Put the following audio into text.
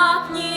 так ні